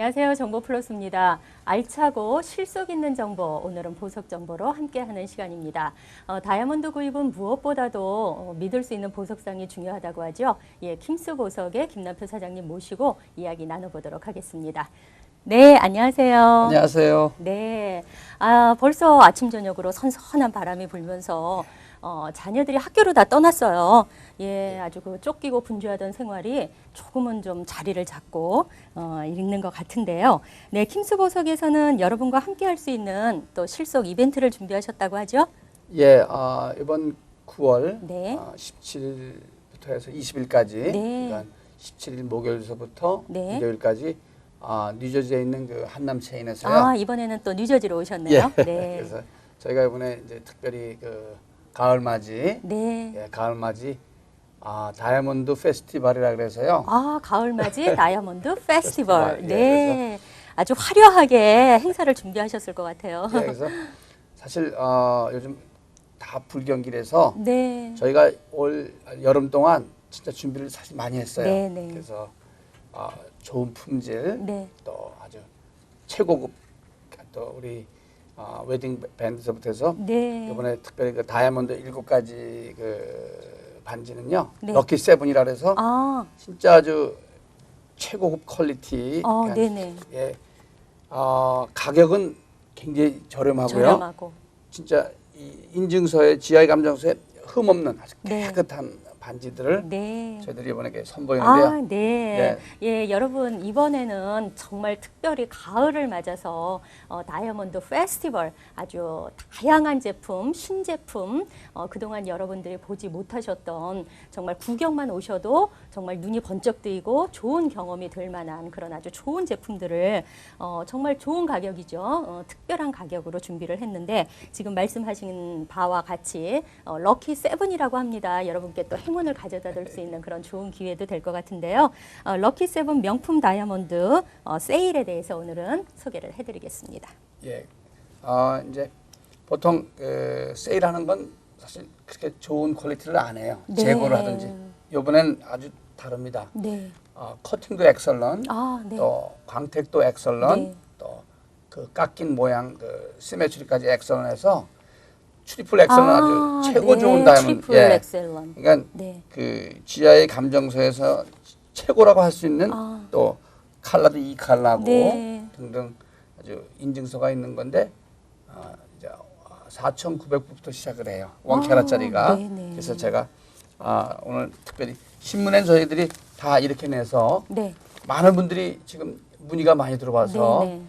안녕하세요. 정보 플러스입니다. 알차고 실속 있는 정보, 오늘은 보석 정보로 함께하는 시간입니다. 어, 다이아몬드 구입은 무엇보다도 어, 믿을 수 있는 보석상이 중요하다고 하죠. 예, 킴스 보석의 김남표 사장님 모시고 이야기 나눠보도록 하겠습니다. 네, 안녕하세요. 안녕하세요. 네. 아, 벌써 아침 저녁으로 선선한 바람이 불면서 어, 자녀들이 학교로 다 떠났어요. 예, 아주 그 쫓기고 분주하던 생활이 조금은 좀 자리를 잡고 어, 있는 것 같은데요. 네, 킴스 보석에서는 여러분과 함께 할 수 있는 또 실속 이벤트를 준비하셨다고 하죠? 예, 어, 이번 9월 네. 어, 17일부터 해서 20일까지, 네. 그러니까 17일 목요일서부터 네. 일요일까지 아, 뉴저지에 있는 그 한남 체인에서요. 아, 이번에는 또 뉴저지로 오셨네요. 예. 네. 그래서 저희가 이번에 이제 특별히 그 가을맞이, 네. 예, 가을맞이 아, 다이아몬드 페스티벌이라 그래서요. 아, 가을맞이 다이아몬드 페스티벌. 페스티벌. 예, 네. 아주 화려하게 행사를 준비하셨을 것 같아요. 예, 그래서 사실 어, 요즘 다 불경기라서 네. 저희가 올 여름 동안 진짜 준비를 사실 많이 했어요. 네, 네. 그래서 어, 좋은 품질, 네. 또 아주 최고급 또 우리 어, 웨딩 밴드서부터 해서 네. 이번에 특별히 그 다이아몬드 일곱 가지 그 반지는요 네. 럭키 세븐이라 그래서 아, 진짜 아주 최고급 퀄리티. 어, 그러니까 네네. 예, 어, 가격은 굉장히 저렴하고요. 저렴하고. 진짜 이 인증서에 GI 감정서에 흠 없는 아주 네. 깨끗한 반지들을 네. 저희들이 이번에 선보이는데요. 아, 네. 예, 여러분 이번에는 정말 특별히 가을을 맞아서 어, 다이아몬드 페스티벌 아주 다양한 제품, 신제품 어, 그동안 여러분들이 보지 못하셨던 정말 구경만 오셔도 정말 눈이 번쩍 뜨이고 좋은 경험이 될 만한 그런 아주 좋은 제품들을 어, 정말 좋은 가격이죠. 어, 특별한 가격으로 준비를 했는데 지금 말씀하신 바와 같이 어, 럭키 세븐이라고 합니다. 여러분께 또 행운을 가져다 줄 수 있는 그런 좋은 기회도 될 것 같은데요. 어, 럭키 세븐 명품 다이아몬드 어, 세일에 대해서 오늘은 소개를 해드리겠습니다. 예. 어, 이제 보통 그 세일하는 건 사실 그렇게 좋은 퀄리티를 안 해요. 네. 재고를 하든지. 이번엔 아주 다릅니다. 네. 어, 커팅도 엑설런, 아, 네. 또 광택도 엑설런, 네. 또그 깎인 모양 그 시메트리까지 엑설런해서 트리플 엑설런 아, 주 최고 네, 좋은 다이아몬드. 트리플 엑셀런. 그러니까 네. 그 GI 감정서에서 최고라고 할 수 있는 아. 또 칼라도 이 칼라고 네. 등등 아주 인증서가 있는 건데 어, 이제 4,900부터 시작을 해요. 원 아, 캐럿짜리가. 네네. 그래서 제가 아, 오늘 특별히 신문엔 저희들이 다 이렇게 내서 네. 많은 분들이 지금 문의가 많이 들어와서 네,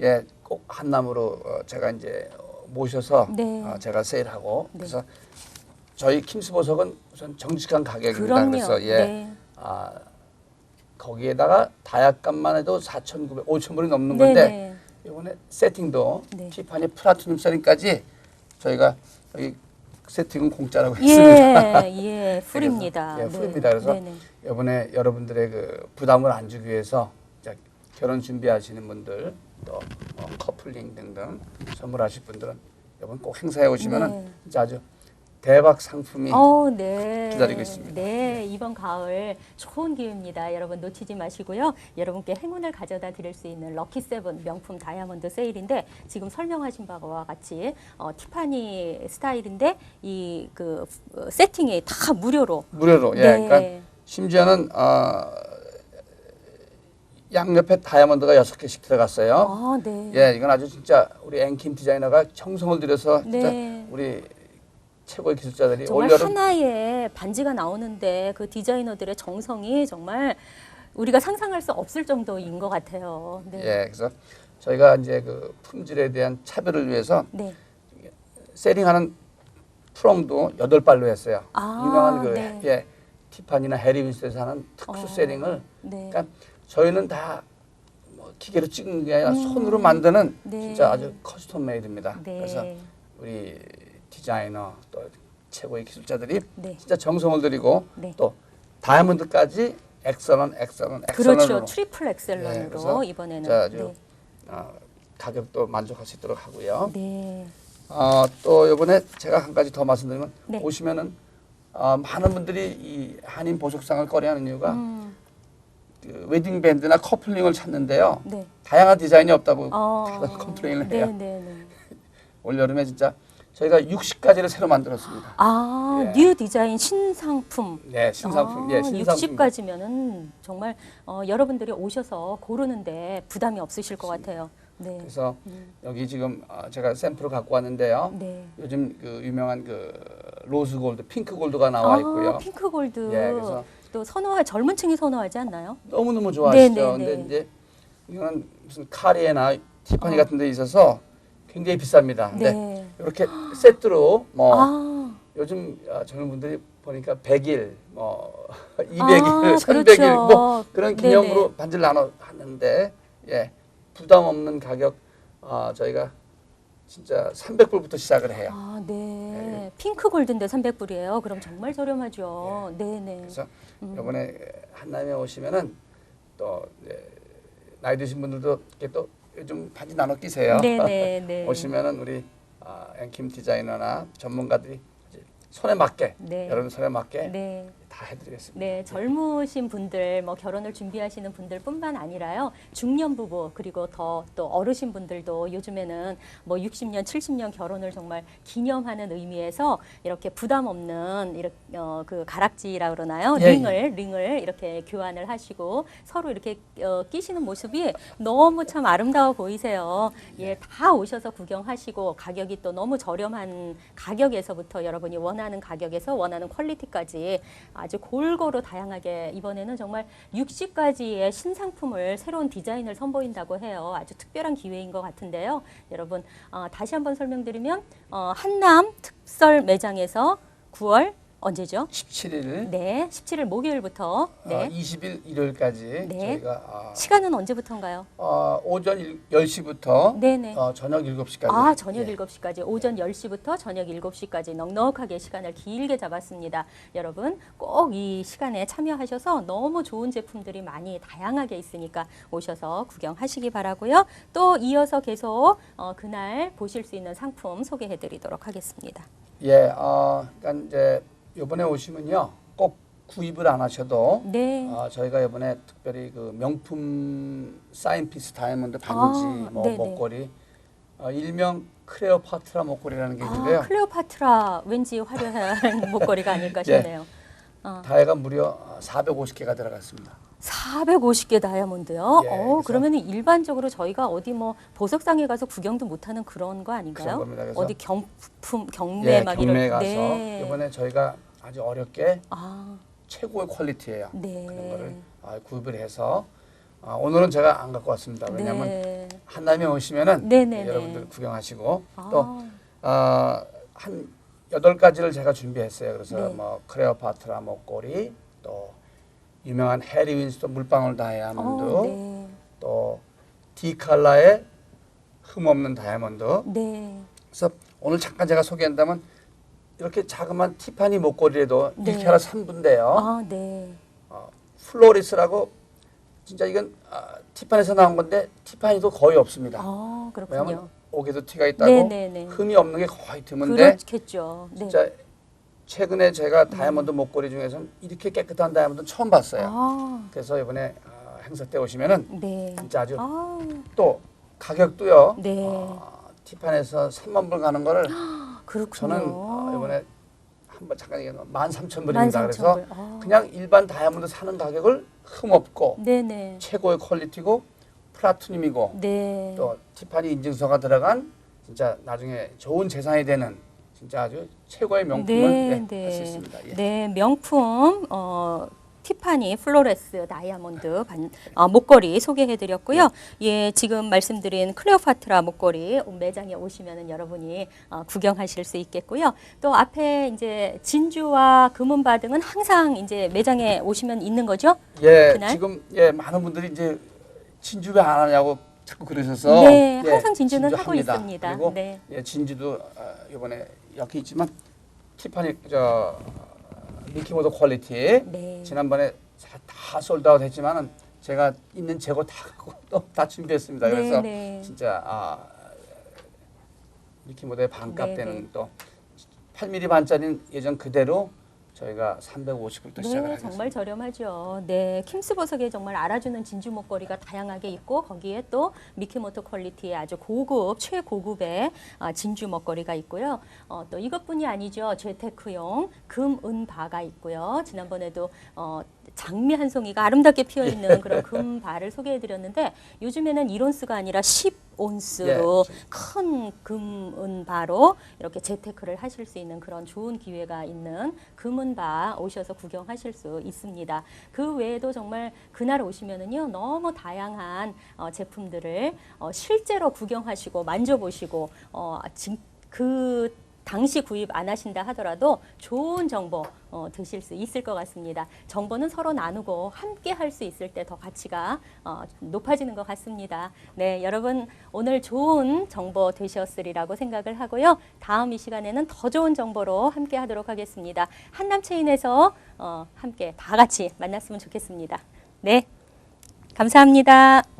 예, 꼭 한남으로 어, 제가 이제 어, 모셔서 네. 어, 제가 세일하고 네. 그래서 저희 킴스 보석은 우선 정직한 가격입니다. 그럼요. 그래서 예, 네. 아, 거기에다가 다약값만 해도 4,900, 5,000불이 넘는 네, 건데 네. 이번에 세팅도 네. 티파니 플라티늄 세팅까지 저희가 여기 세팅은 공짜라고 했습니다. 예, 예, 풀입니다. 예, 풀입니다. 그래서 네네. 이번에 여러분들의 그 부담을 안 주기 위해서 결혼 준비하시는 분들 또 어, 커플링 등등 선물하실 분들은 이번 꼭 행사에 오시면은 네. 진짜 아주 대박 상품이 어, 네. 기다리고 있습니다. 네, 이번 가을 좋은 기회입니다. 여러분 놓치지 마시고요. 여러분께 행운을 가져다 드릴 수 있는 럭키 세븐 명품 다이아몬드 세일인데 지금 설명하신 바와 같이 어, 티파니 스타일인데 이 그 세팅이 다 무료로. 무료로 예, 네. 그러니까 심지어는 어, 양옆에 다이아몬드가 여섯 개씩 들어갔어요. 아, 네. 예, 이건 아주 진짜 우리 앵킴 디자이너가 정성을 들여서 진짜 네. 우리 최고의 기술자들이 정말 올여름 하나의 반지가 나오는데 그 디자이너들의 정성이 정말 우리가 상상할 수 없을 정도인 것 같아요. 네. 예, 그래서 저희가 이제 그 품질에 대한 차별을 위해서 네. 세링하는 프롱도 여덟 발로 했어요. 아, 유명한 그 네. 예, 티파니나 해리 윈스에서 하는 특수 어, 세링을 네. 그러니까 저희는 다 뭐 기계로 찍는 게 아니라 음. 손으로 만드는 네. 진짜 아주 커스텀 메이드입니다. 네. 그래서 우리 디자이너 또 최고의 기술자들이 네. 진짜 정성을 들이고 네. 또 다이아몬드까지 엑설런 엑설런 그렇죠. 엑설런으로 트리플 예, 엑셀런으로 그래서 이번에는 자, 아주 네. 어, 가격도 만족할 수 있도록 하고요. 네. 어, 또 이번에 제가 한 가지 더 말씀드리면 네. 오시면은 어, 많은 분들이 이 한인 보석상을 꺼려하는 이유가 음, 그 웨딩 밴드나 커플링을 찾는데요. 네. 다양한 디자인이 없다고 어, 다들 컴플레인을 네, 해요. 네, 네. 올 여름에 진짜 저희가 60가지를 새로 만들었습니다. 아, 예. 뉴 디자인 신상품. 네, 신상품. 아, 예, 신상품. 60까지면은 정말 어, 여러분들이 오셔서 고르는데 부담이 없으실 것 같아요. 네. 그래서 음. 여기 지금 어, 제가 샘플을 갖고 왔는데요. 네. 요즘 그 유명한 그 로즈 골드, 핑크 골드가 나와 있고요. 아, 핑크 골드. 예, 그래서 또 선호하 젊은 층이 선호하지 않나요? 너무 너무 좋아하시죠. 네, 네, 근데 네. 이제 이거는 무슨 카리에나 티파니 어. 같은 데 있어서 굉장히 비쌉니다. 근데 네. 이렇게 세트로 뭐 아, 요즘 아, 젊은 분들이 보니까 100일, 뭐 200일, 아, 300일 그렇죠. 뭐 그런 기념으로 네네. 반지를 나눠 하는데 예 부담 없는 가격 아 저희가 진짜 300불부터 시작을 해요. 아, 네. 핑크 골드인데 300불이에요. 그럼 정말 저렴하죠. 네, 네. 그래서 음. 이번에 한남에 오시면은 또 예, 나이 드신 분들도 이렇게 또 요즘 반지 나눠 끼세요. 네, 네, 네. 오시면은 우리 아, 앵킴 디자이너나 전문가들이 이제 손에 맞게 네. 여러분 손에 맞게 네. 다 해드리겠습니다. 네, 젊으신 분들, 뭐 결혼을 준비하시는 분들뿐만 아니라요, 중년 부부 그리고 더 또 어르신 분들도 요즘에는 뭐 60년, 70년 결혼을 정말 기념하는 의미에서 이렇게 부담 없는 이렇게 어, 그 가락지라 그러나요? 예, 링을 링을 이렇게 교환을 하시고 서로 이렇게 어, 끼시는 모습이 너무 참 아름다워 보이세요. 예, 다 오셔서 구경하시고 가격이 또 너무 저렴한 가격에서부터 여러분이 원하는 가격에서 원하는 퀄리티까지 아주 골고루 다양하게 이번에는 정말 60가지의 신상품을 새로운 디자인을 선보인다고 해요. 아주 특별한 기회인 것 같은데요. 여러분 어, 다시 한번 설명드리면 어, 한남 특설 매장에서 9월 언제죠? 17일, 네, 17일 목요일부터 네. 어, 20일 일요일까지 네. 저희가 아, 시간은 언제부터인가요? 어, 오전 일- 10시부터 네네. 어, 저녁 7시까지. 아, 저녁 예. 7시까지 오전 10시부터 저녁 7시까지 넉넉하게 시간을 길게 잡았습니다. 여러분 꼭 이 시간에 참여하셔서 너무 좋은 제품들이 많이 다양하게 있으니까 오셔서 구경하시기 바라고요. 또 이어서 계속 어, 그날 보실 수 있는 상품 소개해 드리도록 하겠습니다. 예, 어, 그러니까 이제 이번에 오시면요, 꼭 구입을 안 하셔도 네. 어, 저희가 이번에 특별히 그 명품 사인피스 다이아몬드 반지, 아, 뭐 네네. 목걸이, 어, 일명 크레오파트라 목걸이라는 게 있는데요. 아, 클레오파트라 왠지 화려한 목걸이가 아닐까 예. 싶네요. 어, 다이아가 무려 450개가 들어갔습니다. 450개 다이아몬드요. 예, 어, 그러면 일반적으로 저희가 어디 뭐 보석상에 가서 구경도 못하는 그런 거 아닌가요? 어디 경품 경매 예, 막 경매 이런 가서 네. 이번에 저희가 아주 어렵게 아, 최고의 퀄리티예요. 네. 그런 거를 아, 구입을 해서 아, 오늘은 제가 안 갖고 왔습니다. 왜냐하면 네. 한남에 오시면은 네네네. 여러분들 구경하시고 아, 또 아, 한 여덟 가지를 제가 준비했어요. 그래서 네. 뭐 크레오파트라 목걸이, 또 유명한 해리 윈스턴 물방울 다이아몬드, 어, 네. 또 디칼라의 흠없는 다이아몬드. 네. 그래서 오늘 잠깐 제가 소개한다면 이렇게 자그마한 티파니 목걸이에도 네. 1캐럿 3분인데요. 아, 네. 어, 플로리스라고 진짜 이건 아, 티파니에서 나온 건데 티파니도 거의 없습니다. 아, 왜냐하면 그렇군요. 옥에도 티가 있다고 네 네 네. 흠이 없는 게 거의 드문데 그렇겠죠. 네. 진짜 최근에 제가 다이아몬드 목걸이 중에서는 이렇게 깨끗한 다이아몬드 처음 봤어요. 아, 그래서 이번에 아, 행사 때 오시면은 네. 진짜 아주 아, 또 가격도요. 네. 어, 티파니에서 3만 불 가는 거를 그렇군요. 저는 한번 잠깐 얘기하면 13,000불입니다. 13,000 그래서 불. 아. 그냥 일반 다이아몬드 사는 가격을 흠없고 네네. 최고의 퀄리티고 플라티늄이고 네. 또 티파니 인증서가 들어간 진짜 나중에 좋은 재산이 되는 진짜 아주 최고의 명품을 네, 네, 할수 있습니다. 예. 네, 명품 어, 티파니 플로레스 다이아몬드 반, 어, 목걸이 소개해드렸고요. 예, 지금 말씀드린 클레오파트라 목걸이 매장에 오시면은 여러분이 어, 구경하실 수 있겠고요. 또 앞에 이제 진주와 금은바 등은 항상 이제 매장에 오시면 있는 거죠? 예, 그날? 지금 예 많은 분들이 이제 진주 왜안 하냐고 자꾸 그러셔서 네, 예, 항상 진주는 진주 하고 합니다. 있습니다. 그리고 네. 예, 진주도 어, 이번에 여기 있지만 티파니 저 미키모토 퀄리티 네. 지난번에 다- 다 솔드아웃 했지만은 제가 있는 재고 다 갖고 또다 준비했습니다. 그래서 네, 네. 진짜 아 미키모토의 반값 네, 되는 네. 또 8mm 반짜리는 예전 그대로 저희가 350불부터 시작을 네, 하겠습니다. 정말 저렴하죠. 네, 킴스 보석에 정말 알아주는 진주 목걸이가 다양하게 있고 거기에 또 미키모토 퀄리티의 아주 고급, 최고급의 아, 진주 목걸이가 있고요. 어, 또 이것뿐이 아니죠. 재테크용 금, 은, 바가 있고요. 지난번에도 어, 장미 한 송이가 아름답게 피어 있는 그런 금 바를 소개해 드렸는데 요즘에는 1온스가 아니라 10 온스로 큰 금은 바로 이렇게 재테크를 하실 수 있는 그런 좋은 기회가 있는 금은 바 오셔서 구경하실 수 있습니다. 그 외에도 정말 그날 오시면은요 너무 다양한 어, 제품들을 어, 실제로 구경하시고 만져보시고 어, 진- 그 당시 구입 안 하신다 하더라도 좋은 정보 어, 드실 수 있을 것 같습니다. 정보는 서로 나누고 함께 할 수 있을 때 더 가치가 어, 높아지는 것 같습니다. 네, 여러분 오늘 좋은 정보 되셨으리라고 생각을 하고요. 다음 이 시간에는 더 좋은 정보로 함께 하도록 하겠습니다. 한남체인에서 어, 함께 다 같이 만났으면 좋겠습니다. 네, 감사합니다.